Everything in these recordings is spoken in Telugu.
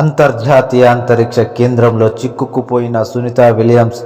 అంతర్జాతీయ అంతరిక్ష కేంద్రంలో చిక్కుకుపోయిన సునీత విలియమ్స్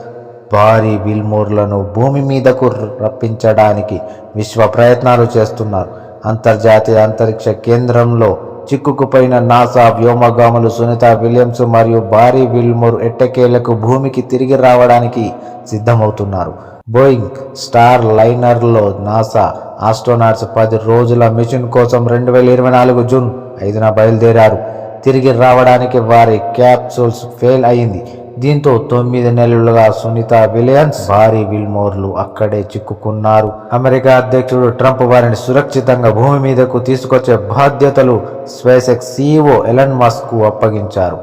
భారీ విల్మోర్లను భూమి మీదకు రప్పించడానికి విశ్వ ప్రయత్నాలు చేస్తున్నారు. అంతర్జాతీయ అంతరిక్ష కేంద్రంలో చిక్కుకుపోయిన నాసా వ్యోమగాములు సునీత విలియమ్స్ మరియు భారీ విల్మోర్ ఎట్టకేలకు భూమికి తిరిగి రావడానికి సిద్ధమవుతున్నారు. బోయింగ్ స్టార్ లైనర్లో నాసా ఆస్ట్రోనాట్స్ పది రోజుల మిషన్ కోసం రెండు వేల ఇరవై నాలుగు జూన్ ఐదున బయలుదేరారు. తిరిగి రావడానికి వారి క్యాప్సూల్స్ ఫెయిల్ అయింది. దీంతో తొమ్మిది నెలలుగా సునీత విలియన్స్ భారీ విల్మోర్లు అక్కడే చిక్కుకున్నారు. అమెరికా అధ్యక్షుడు ట్రంప్ వారిని సురక్షితంగా భూమి మీదకు తీసుకొచ్చే బాధ్యతలు స్పేస్ ఎక్స్ సీఈఓ ఎలన్ మస్క్కు అప్పగించారు.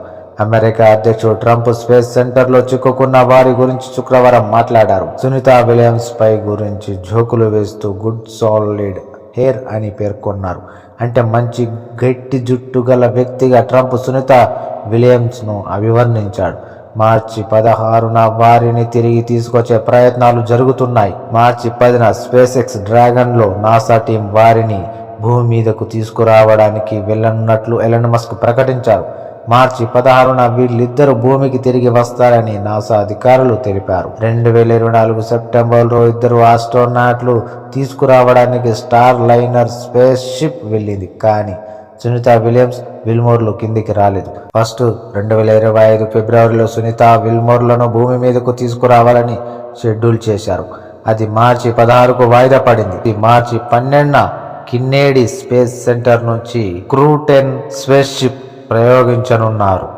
అమెరికా అధ్యక్షుడు ట్రంప్ స్పేస్ సెంటర్లో చిక్కుకున్న వారి గురించి శుక్రవారం మాట్లాడారు. సునీత విలియమ్స్ పై గురించి జోకులు వేస్తూ గుడ్ సాలిడ్ హెయిర్ అని పేర్కొన్నారు. అంటే మంచి గట్టి జుట్టు గల వ్యక్తిగా ట్రంప్ సునీత విలియమ్స్ను అభివర్ణించాడు. మార్చి పదహారున వారిని తిరిగి తీసుకొచ్చే ప్రయత్నాలు జరుగుతున్నాయి. మార్చి పదిన స్పేస్ ఎక్స్ డ్రాగన్లో నాసా టీం వారిని భూమి మీదకు తీసుకురావడానికి వెళ్ళనున్నట్లు ఎలన్ మస్క్ ప్రకటించారు. మార్చి పదహారున వీళ్ళిద్దరు భూమికి తిరిగి వస్తారని నాసా అధికారులు తెలిపారు. రెండు వేల ఇరవై నాలుగు సెప్టెంబర్లో ఇద్దరు ఆస్ట్రోనాట్లు తీసుకురావడానికి స్టార్ లైనర్ స్పేస్ షిప్ వెళ్ళింది. కానీ సునీత విలియమ్స్ విల్మోర్లు కిందికి రాలేదు. ఫస్ట్ రెండు వేల ఇరవై ఐదు ఫిబ్రవరిలో సునీత విల్మోర్లను భూమి మీదకు తీసుకురావాలని షెడ్యూల్ చేశారు. అది మార్చి పదహారుకు వాయిదా పడింది. ఇది మార్చి పన్నెండున కిన్నేడి స్పేస్ సెంటర్ నుంచి క్రూటెన్ స్పేస్ షిప్ ప్రయోగించనున్నారు.